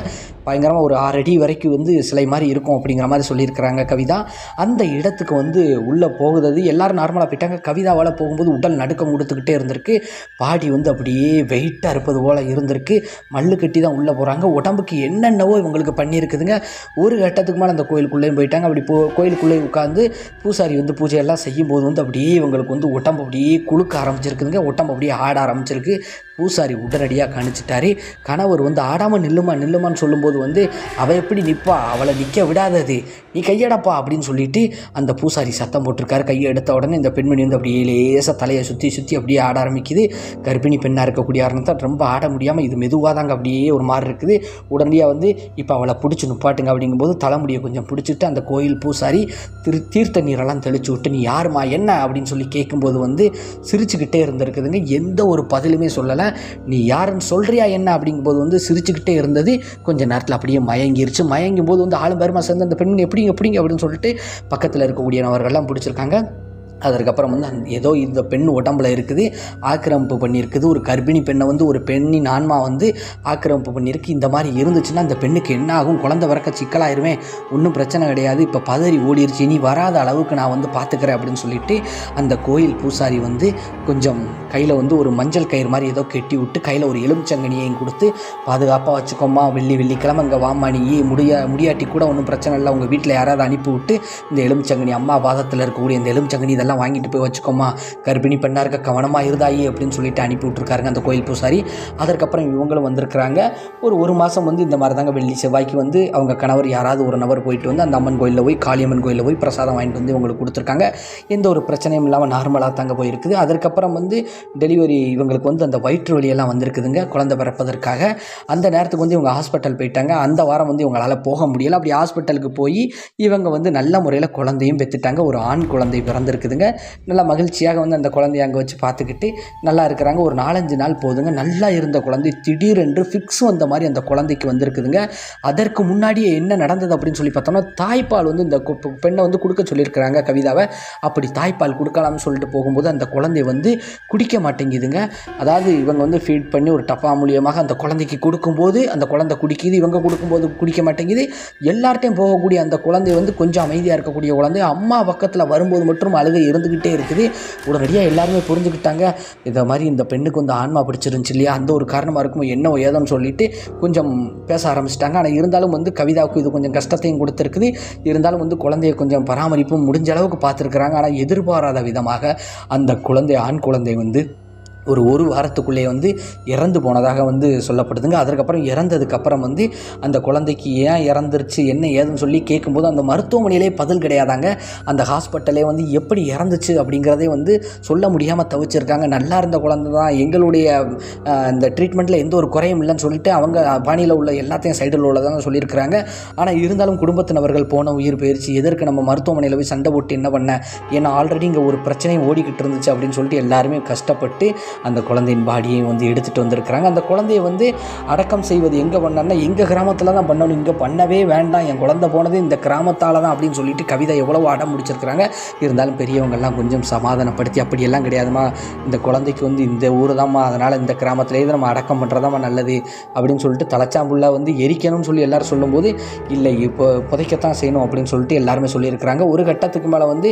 பயங்கரமாக ஒரு ஆறு அடி வரைக்கும் வந்து சிலை மாதிரி இருக்கும் அப்படிங்கிற மாதிரி சொல்லியிருக்கிறாங்க கவிதா. அந்த இடத்துக்கு வந்து உள்ளே போகுது எல்லாரும் நார்மலாக போயிட்டாங்க. கவிதாவால் போகும்போது உடல் நடுக்கம் கொடுத்துக்கிட்டே இருந்திருக்கு. பாடி வந்து அப்படியே வெயிட்டாக இருப்பது போல் இருந்திருக்கு. மல்லு கட்டி தான் உள்ளே போகிறாங்க உடம்புக்கு என்னென்னவோ இவங்களுக்கு பண்ணியிருக்குதுங்க. ஒரு கட்டத்துக்கு மேலே அந்த கோயிலுக்குள்ளேயும் போயிட்டாங்க. அப்படி போ கோயிலுக்குள்ளே உட்காந்து பூசாரி வந்து பூஜையெல்லாம் செய்யும்போது வந்து அப்படியே இவங்களுக்கு வந்து உடம்பு அப்படியே குழுக்க ஆரம்பிச்சிருக்குதுங்க. உடம்பு அப்படியே ஆட ஆரம்பிச்சிருக்கு. பூசாரி உடனடியாக கணிச்சிட்டாரு. கணவர் வந்து ஆடாமல் நில்லுமா நில்லுமான்னு சொல்லும்போது வந்து அவள் எப்படி நிற்பா அவளை நிற்க விடாதது. நீ கையடப்பா அப்படின்னு சொல்லிட்டு அந்த பூசாரி சத்தம் போட்டிருக்காரு. கையை எடுத்த உடனே இந்த பெண்மணி வந்து அப்படியே லேசாக தலையை சுற்றி சுற்றி அப்படியே ஆட ஆரம்பிக்குது. கர்ப்பிணி பெண்ணாக இருக்கக்கூடிய காரணத்தால் ரொம்ப ஆட முடியாமல் இது மெதுவாக தாங்க அப்படியே ஒரு மாதிரி இருக்குது. உடனடியாக வந்து இப்போ அவளை பிடிச்சி நுப்பாட்டுங்க அப்படிங்கும்போது தலைமுடியை கொஞ்சம் பிடிச்சிட்டு அந்த கோயில் பூசாரி திரு தீர்த்த நீரெல்லாம் தெளிச்சு விட்டு நீ யாருமா என்ன? அப்படின்னு சொல்லி கேட்கும்போது வந்து சிரிச்சுக்கிட்டே இருந்திருக்குதுங்க. எந்த ஒரு பதிலுமே சொல்லலை. நீ யாருன்னு சொல்கிறியா என்ன? அப்படிங்கும்போது வந்து சிரிச்சுக்கிட்டே இருந்தது. கொஞ்சம் நேரத்தில் அப்படியே மயங்கிருச்சு. மயங்கும் போது வந்து ஆளும் பெருமா சேர்ந்து அந்த பெண்மணி எப்படி பிடிங்க பிடிங்க அப்படின்னு சொல்லிட்டு பக்கத்தில் இருக்கக்கூடிய நபர்கள்லாம் பிடிச்சிருக்காங்க. அதற்கப்புறம் வந்து அந்த ஏதோ இந்த பெண் உடம்புல இருக்குது ஆக்கிரமிப்பு பண்ணியிருக்குது. ஒரு கர்ப்பிணி பெண்ணை வந்து ஒரு பெண்ணின் ஆன்மா வந்து ஆக்கிரமிப்பு பண்ணியிருக்கு. இந்த மாதிரி இருந்துச்சுன்னா அந்த பெண்ணுக்கு என்ன ஆகும்? குழந்தை பிறக்க சிக்கலாயிருவேன் ஒன்றும் பிரச்சனை கிடையாது. இப்போ பதறி ஓடிருச்சு. இனி வராத அளவுக்கு நான் வந்து பார்த்துக்கிறேன் அப்படின்னு சொல்லிட்டு அந்த கோயில் பூசாரி வந்து கொஞ்சம் கையில் வந்து ஒரு மஞ்சள் கயிறு மாதிரி ஏதோ கெட்டி விட்டு கையில் ஒரு எலுமிச்சங்கனியையும் கொடுத்து பாதுகாப்பாக வச்சுக்கோமா வெள்ளி வெள்ளிக்கிழமை இங்கே வாமா நீ முடியா முடியாட்டி கூட ஒன்றும் பிரச்சனை இல்லை. உங்கள் வீட்டில் யாராவது அனுப்பி விட்டு இந்த எலுமிச்சங்கனி அம்மா பாதத்தில் இருக்கக்கூடிய இந்த எலுமிச்சங்கனி இதெல்லாம் வாங்கிட்டு போய் வச்சுக்கோமா. கர்ப்பிணி பெண்ணாக இருக்க கவனமாக இருந்தாயி அப்படின்னு சொல்லிட்டு அனுப்பி விட்ருக்காருங்க அந்த கோயில் பூசாரி. அதற்கப்புறம் இவங்களும் வந்திருக்கிறாங்க. ஒரு ஒரு மாதம் வந்து இந்த மாதிரி தாங்க வெள்ளி செவ்வாய்க்கு வந்து அவங்க கணவர் யாராவது ஒரு நபர் போயிட்டு வந்து அந்த அம்மன் கோயிலில் போய் காளியம்மன் கோயிலில் போய் பிரசாதம் வாங்கிட்டு வந்து இவங்களுக்கு கொடுத்துருக்காங்க. எந்த ஒரு பிரச்சனையும் இல்லாமல் நார்மலாக தாங்க போயிருக்குது. அதற்கப்புறம் வந்து டெலிவரி இவங்களுக்கு வந்து அந்த வயிற்று வலியெல்லாம் வந்திருக்குதுங்க குழந்தை பிறப்பதற்காக. அந்த நேரத்துக்கு வந்து இவங்க ஹாஸ்பிட்டல் போயிட்டாங்க. அந்த வாரம் வந்து இவங்களால் போக முடியல. அப்படி ஹாஸ்பிட்டலுக்கு போய் இவங்க வந்து நல்ல முறையில் குழந்தையும் பெற்றுட்டாங்க. ஒரு ஆண் குழந்தை பிறந்திருக்குதுங்க. நல்லா மகிழ்ச்சியாக வந்து அந்த குழந்தைய அங்கே வச்சு பார்த்துக்கிட்டு நல்லா இருக்கிறாங்க. ஒரு நாலஞ்சு நாள் போதுங்க. நல்லா இருந்த குழந்தை திடீரென்று ஃபிக்ஸ் வந்த மாதிரி அந்த குழந்தைக்கு வந்திருக்குதுங்க. அதற்கு முன்னாடியே என்ன நடந்தது அப்படின்னு சொல்லி பார்த்தோம்னா தாய்ப்பால் வந்து இந்த கு- பெண்ணை வந்து கொடுக்க சொல்லியிருக்கிறாங்க கவிதாவை. அப்படி தாய்ப்பால் கொடுக்கலாம்னு சொல்லிட்டு போகும்போது அந்த குழந்தை வந்து குடிக்க மாட்டேங்குதுங்க. அதாவது இவங்க வந்து ஃபீட் பண்ணி ஒரு டப்பா மூலியமாக அந்த குழந்தைக்கு கொடுக்கும்போது அந்த குழந்தை குடிக்குது இவங்க கொடுக்கும்போது குடிக்க மாட்டேங்குது. எல்லார்ட்டையும் போகக்கூடிய அந்த குழந்தை வந்து கொஞ்சம் அமைதியாக இருக்கக்கூடிய குழந்தை அம்மா பக்கத்தில் வரும்போது மட்டும் அழுகை இருந்துக்கிட்டே இருக்குது. உடனடியாக எல்லாருமே புரிஞ்சுக்கிட்டாங்க இதை மாதிரி இந்த பெண்ணுக்கு வந்து ஆன்மா பிடிச்சிருந்துச்சு இல்லையா? அந்த ஒரு காரணமாக இருக்கும் என்ன ஏதோன்னு சொல்லிட்டு கொஞ்சம் பேச ஆரம்பிச்சிட்டாங்க. ஆனால் இருந்தாலும் வந்து கவிதாவுக்கு இது கொஞ்சம் கஷ்டத்தையும் கொடுத்துருக்குது. இருந்தாலும் வந்து குழந்தைய கொஞ்சம் பராமரிப்பும் முடிஞ்ச அளவுக்கு பார்த்துருக்குறாங்க. ஆனால் எதிர்பாராத விதமாக அந்த குழந்தை ஆண் குழந்தை வந்து ஒரு ஒரு வாரத்துக்குள்ளே வந்து இறந்து போனதாக வந்து சொல்லப்படுதுங்க. அதற்கப்புறம் இறந்ததுக்கப்புறம் வந்து அந்த குழந்தைக்கு ஏன் இறந்துருச்சு என்ன ஏதுன்னு சொல்லி கேட்கும்போது அந்த மருத்துவமனையிலே பதில் கிடையாதாங்க. அந்த ஹாஸ்பிட்டலே வந்து எப்படி இறந்துச்சு அப்படிங்கிறதே வந்து சொல்ல முடியாமல் தவிச்சிருக்காங்க. நல்லா இருந்த குழந்தை தான். எங்களுடைய இந்த ட்ரீட்மெண்ட்டில் எந்த ஒரு குறையும் இல்லைன்னு சொல்லிட்டு அவங்க பாணியில் உள்ள எல்லாத்தையும் சைடில் உள்ளதாக சொல்லியிருக்கிறாங்க. ஆனால் இருந்தாலும் குடும்பத்தினவர்கள் போன உயிர் பயிற்சி எதற்கு நம்ம மருத்துவமனையில் போய் சண்டை போட்டு என்ன பண்ண? ஏன்னா ஆல்ரெடி இங்கே ஒரு பிரச்சனையும் ஓடிக்கிட்டு இருந்துச்சு அப்படின்னு சொல்லிட்டு எல்லாருமே கஷ்டப்பட்டு அந்த குழந்தையின் பாடியை வந்து எடுத்துகிட்டு வந்திருக்கிறாங்க. அந்த குழந்தையை வந்து அடக்கம் செய்வது எங்கே பண்ணார்னா எங்கள் கிராமத்தில் தான் பண்ணணும். இங்கே பண்ணவே வேண்டாம். என் குழந்தை போனது இந்த கிராமத்தால் தான் அப்படின்னு சொல்லிட்டு கவிதை எவ்வளவோ அடம் முடிச்சிருக்கிறாங்க. இருந்தாலும் பெரியவங்கள்லாம் கொஞ்சம் சமாதானப்படுத்தி அப்படியெல்லாம் கிடையாதுமா இந்த குழந்தைக்கு வந்து இந்த ஊர் தான்மா. அதனால் இந்த கிராமத்திலே தான் நம்ம அடக்கம் பண்ணுறதாம்மா நல்லது அப்படின்னு சொல்லிட்டு தலைச்சாம்புள்ள வந்து எரிக்கணும்னு சொல்லி எல்லோரும் சொல்லும்போது இல்லை இப்போ புதைக்கத்தான் செய்யணும் அப்படின்னு சொல்லிட்டு எல்லாருமே சொல்லியிருக்கிறாங்க. ஒரு கட்டத்துக்கு மேலே வந்து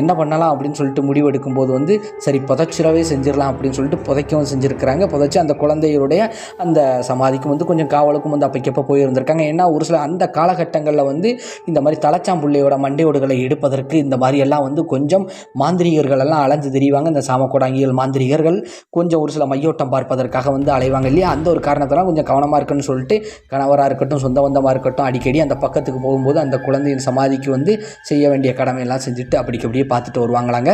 என்ன பண்ணலாம்? அப்படின்னு சொல்லிட்டு முடிவெடுக்கும்போது வந்து சரி புதைச்சிடவே செஞ்சிடலாம் அப்படின்னு சொல்லிட்டு புதைக்கவும் செஞ்சுருக்கிறாங்க. புதைச்சி அந்த குழந்தையுடைய அந்த சமாதிக்கும் வந்து கொஞ்சம் காவலுக்கும் வந்து அப்பைக்கப்போ போயிருந்திருக்காங்க. ஏன்னா ஒரு சில அந்த காலகட்டங்களில் வந்து இந்த மாதிரி தலைச்சாம்புள்ளையோட மண்டையோடுகளை எடுப்பதற்கு இந்த மாதிரி எல்லாம் வந்து கொஞ்சம் மாந்திரிகர்கள் எல்லாம் அலைஞ்சு தெரிவாங்க. இந்த சாமக்கோடாங்கிகள் மாந்திரிகர்கள் கொஞ்சம் ஒரு சில மையோட்டம் பார்ப்பதற்காக வந்து அலைவாங்க இல்லையா? அந்த ஒரு காரணத்தெல்லாம் கொஞ்சம் கவனமாக இருக்குன்னு சொல்லிட்டு கணவராக இருக்கட்டும் சொந்த பந்தமாக இருக்கட்டும் அடிக்கடி அந்த பக்கத்துக்கு போகும்போது அந்த குழந்தையின் சமாதிக்கு வந்து செய்ய வேண்டிய கடமையெல்லாம் செஞ்சுட்டு அப்படிக்கு அப்படியே பார்த்துட்டு வருவாங்களாங்க.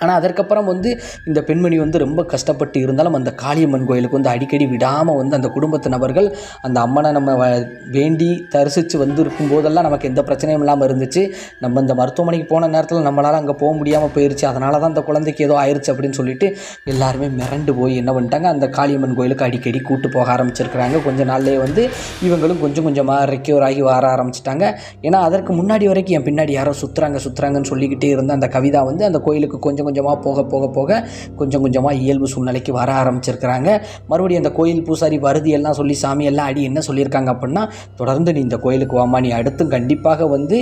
ஆனால் அதற்கப்புறம் வந்து இந்த பெண்மணி வந்து ரொம்ப கஷ்டப்பட்டு இருந்தாலும் அந்த காளியம்மன் கோயிலுக்கு வந்து அடிக்கடி விடாமல் வந்து அந்த குடும்பத்து நபர்கள் அந்த அம்மனை நம்ம வ- வேண்டி தரிசித்து வந்திருக்கும் போதெல்லாம் நமக்கு எந்த பிரச்சனையும் இல்லாமல் இருந்துச்சு. நம்ம இந்த மருத்துவமனைக்கு போன நேரத்தில் நம்மளால் அங்கே போக முடியாமல் போயிடுச்சு அதனால தான் அந்த குழந்தைக்கு ஏதோ ஆயிடுச்சு அப்படின்னு சொல்லிட்டு எல்லாருமே மிரண்டு போய் என்ன பண்ணிட்டாங்க அந்த காளியம்மன் கோயிலுக்கு அடிக்கடி கூட்டு போக ஆரம்பிச்சிருக்கிறாங்க. கொஞ்ச நாள்லேயே வந்து இவங்களும் கொஞ்சம் கொஞ்சமாக ரெக்யூர் ஆகி வர ஆரம்பிச்சிட்டாங்க. ஏன்னா அதற்கு முன்னாடி வரைக்கும் என் பின்னாடி யாரோ சுற்றுறாங்க சுற்றுறாங்கன்னு சொல்லிக்கிட்டே இருந்த அந்த கவிதா வந்து அந்த கோயிலுக்கு கொஞ்சம் கொஞ்சமாக போக போக போக கொஞ்சம் கொஞ்சமாக இயல்பு சூழ்நிலைக்கு வர ஆரம்பிச்சிருக்கிறாங்க. மறுபடியும் அந்த கோயில் பூசாரி வருதி எல்லாம் சொல்லி சாமி எல்லாம் அடி என்ன சொல்லியிருக்காங்க அப்படின்னா தொடர்ந்து நீ இந்த கோயிலுக்கு வாமா நீ அடுத்தும் கண்டிப்பாக வந்து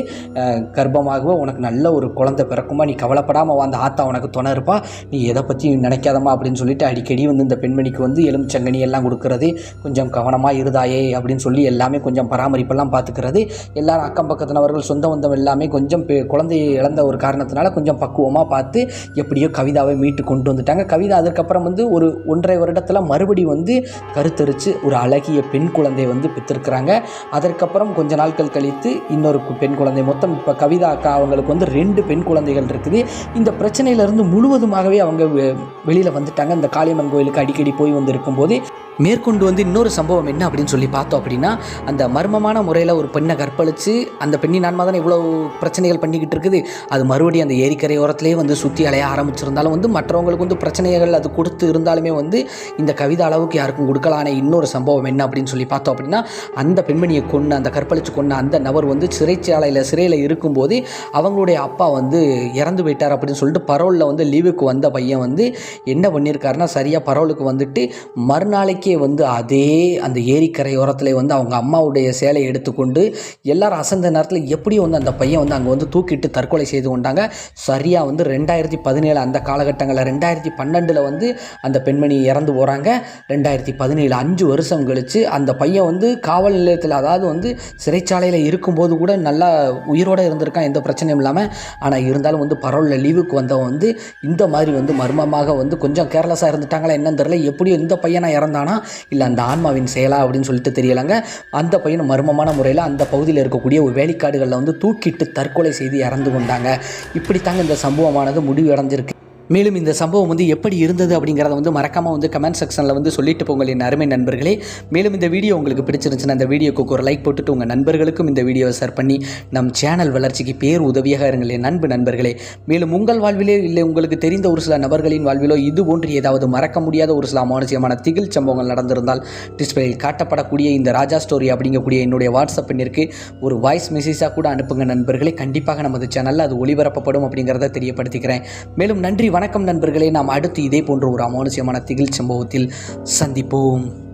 கர்ப்பமாகவோ உனக்கு நல்ல ஒரு குழந்தை பிறக்குமா நீ கவலைப்படாமல் அந்த ஆத்தா உனக்கு துணை இருப்பா நீ எதை பற்றி நினைக்காதம்மா அப்படின்னு சொல்லிட்டு அடிக்கடி வந்து இந்த பெண்மணிக்கு வந்து எலுமிச்சங்கனி எல்லாம் கொடுக்கறது கொஞ்சம் கவனமாக இருதாயே அப்படின்னு சொல்லி எல்லாமே கொஞ்சம் பராமரிப்பெல்லாம் பார்த்துக்கிறது. எல்லாரும் அக்கம் பக்கத்தினவர்கள் சொந்த பந்தம் எல்லாமே கொஞ்சம் பெ- குழந்தையை இழந்த ஒரு காரணத்தினால கொஞ்சம் பக்குவமாக பார்த்து எப்படியோ கவிதாவை மீட்டு கொண்டு வந்துட்டாங்க. கவிதா அதுக்கப்புறம் வந்து ஒரு ஒன்றரை வருடத்தில் மறுபடி வந்து கருத்தரித்து ஒரு அழகிய பெண் குழந்தை வந்து பெற்றிருக்கிறாங்க. அதற்கப்புறம் கொஞ்ச நாட்கள் கழித்து இன்னொரு பெண் குழந்தை. மொத்தம் இப்போ கவிதா அக்கா அவங்களுக்கு வந்து ரெண்டு பெண் குழந்தைகள் இருக்குது. இந்த பிரச்சனையிலேருந்து முழுவதுமாகவே அவங்க வெளியில் வந்துட்டாங்க. இந்த காளியம்மன் கோயிலுக்கு அடிக்கடி போய் வந்து இருக்கும்போது மேற்கொண்டு வந்து இன்னொரு சம்பவம் என்ன அப்படின்னு சொல்லி பார்த்தோம் அப்படின்னா அந்த மர்மமான முறையில் ஒரு பெண்ணை கற்பழித்து அந்த பெண்ணின் ஆன்மா தானே இவ்வளோ பிரச்சனைகள் பண்ணிக்கிட்டு இருக்குது. அது மறுபடியும் அந்த ஏரிக்கரை ஓரத்திலே வந்து சுற்றி அலைய ஆரம்பிச்சிருந்தாலும் வந்து மற்றவங்களுக்கு வந்து பிரச்சனைகள் அது கொடுத்து இருந்தாலுமே வந்து இந்த கவிதை அளவுக்கு யாருக்கும் கொடுக்கலான இன்னொரு சம்பவம் என்ன அப்படின்னு சொல்லி பார்த்தோம் அப்படின்னா அந்த பெண்மணியை கொண்டு அந்த கற்பழித்து கொண்ட அந்த நபர் வந்து சிறைச்சாலையில் சிறையில் இருக்கும்போது அவங்களுடைய அப்பா வந்து இறந்து போயிட்டார் அப்படின்னு சொல்லிட்டு பரோலில் வந்து லீவுக்கு வந்த பையன் வந்து என்ன பண்ணியிருக்காருன்னா சரியாக பரோலுக்கு வந்துட்டு மறுநாளைக்கு வந்து அதே அந்த ஏரிக்கரை ஓரத்தில் வந்து அவங்க அம்மாவுடைய சேலையை எடுத்துக்கொண்டு எல்லாரும் அசந்த நேரத்தில் எப்படியும் வந்து அந்த பையன் வந்து அங்கே வந்து தூக்கிட்டு தற்கொலை செய்து கொண்டாங்க. சரியாக வந்து ரெண்டாயிரத்தி பதினேழு அந்த காலகட்டங்களில் ரெண்டாயிரத்தி பன்னெண்டில் வந்து அந்த பெண்மணி இறந்து போகிறாங்க ரெண்டாயிரத்தி பதினேழு அஞ்சு வருஷம் கழித்து அந்த பையன் வந்து காவல் நிலையத்தில் அதாவது வந்து சிறைச்சாலையில் இருக்கும்போது கூட நல்லா உயிரோடு இருந்திருக்கான் எந்த பிரச்சனையும் இல்லாமல் ஆனால் இருந்தாலும் வந்து பரவலில் லீவுக்கு வந்தவன் வந்து இந்த மாதிரி வந்து மர்மமாக வந்து கொஞ்சம் கேர்லெஸ்ஸாக இருந்துட்டாங்களா என்னன்னு தெரியல. எப்படியும் இந்த பையனாக இறந்தானா? இல்லை அந்த ஆன்மாவின் செயலா அப்படின்னு சொல்லிட்டு தெரியலைங்க. அந்த பையன் மர்மமான முறையில் அந்த பகுதியில் இருக்கக்கூடிய ஒரு வேலிக்காடுகளில் வந்து தூக்கிட்டு தற்கொலை செய்து இறந்து கொண்டாங்க. இப்படித்தாங்க இந்த சம்பவமானது முடிவு அடைஞ்சிருக்கு மேலும் இந்த சம்பவம் வந்து எப்படி இருந்தது அப்படிங்கிறத வந்து மறக்காமல் வந்து கமெண்ட் செக்ஷனில் வந்து சொல்லிட்டு போங்கள் என் அருமை நண்பர்களே. மேலும் இந்த வீடியோ உங்களுக்கு பிடிச்சிருந்துச்சுன்னா இந்த வீடியோக்கு ஒரு லைக் போட்டுட்டு உங்கள் நண்பர்களுக்கும் இந்த வீடியோவை ஷேர் பண்ணி நம் சேனல் வளர்ச்சிக்கு பேர் உதவியாக இருங்கள் என் நண்பு நண்பர்களே. மேலும் உங்கள் வாழ்விலே இல்லை உங்களுக்கு தெரிந்த ஒரு சில நபர்களின் வாழ்விலோ இது போன்று ஏதாவது மறக்க முடியாத ஒரு சில அமானுஷ்யமான திகில் சம்பவங்கள் நடந்திருந்தால் டிஸ்பிளேயில் காட்டப்படக்கூடிய இந்த ராஜா ஸ்டோரி அப்படிங்கக்கூடிய என்னுடைய வாட்ஸ்அப் எண்ணிற்கு ஒரு வாய்ஸ் மெசேஜாக கூட அனுப்புங்க நண்பர்களே. கண்டிப்பாக நமது சேனலில் அது ஒளிபரப்பப்படும் அப்படிங்கிறத தெரியப்படுத்திக்கிறேன். மேலும் நன்றி வணக்கம் நண்பர்களே நாம் அடுத்து இதே போன்ற ஒரு அமானுஷ்யமான திகில் சம்பவத்தில் சந்திப்போம்.